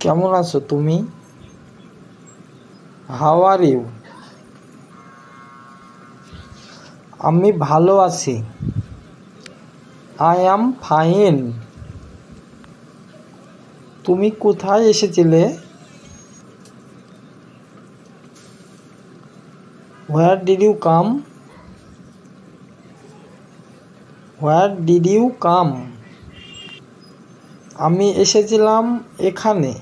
কেমন আছো তুমি? হাউ আর ইউ আমি ভালো আছি। আই অ্যাম ফাইন তুমি কোথায় এসেছিলে? Where did you come where did you come আমি এসেছিলাম এখানে।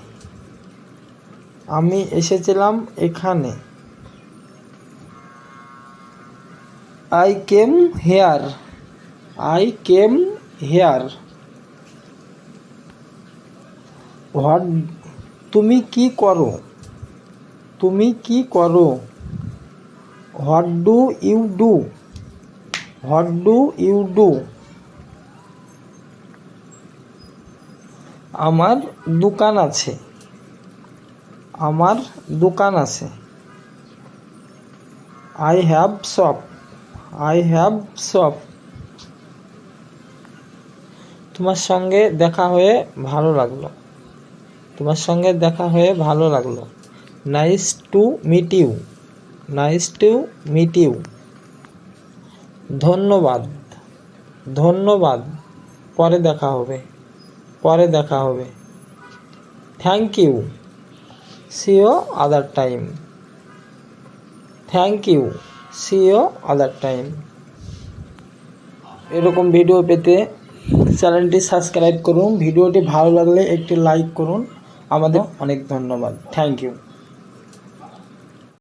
আমি এসেছিলাম এখানে। I came here I came here what তুমি কি করো? তুমি কি করো? What do you do what do you do আমার দোকান আছে। আমার দোকান আছে। I have shop I have shop তোমার সঙ্গে দেখা হয়ে ভালো লাগল। তোমার সঙ্গে দেখা হয়ে ভালো লাগল। Nice to meet you nice to meet you ধন্যবাদ। ধন্যবাদ। পরে দেখা হবে। পরে দেখা হবে। Thank you see you other time thank you see you other time এরকম ভিডিও পেতে চ্যানেলটি সাবস্ক্রাইব করুন। ভিডিওটি ভালো লাগলে একটি লাইক করুন। আমাদের অনেক ধন্যবাদ। Thank you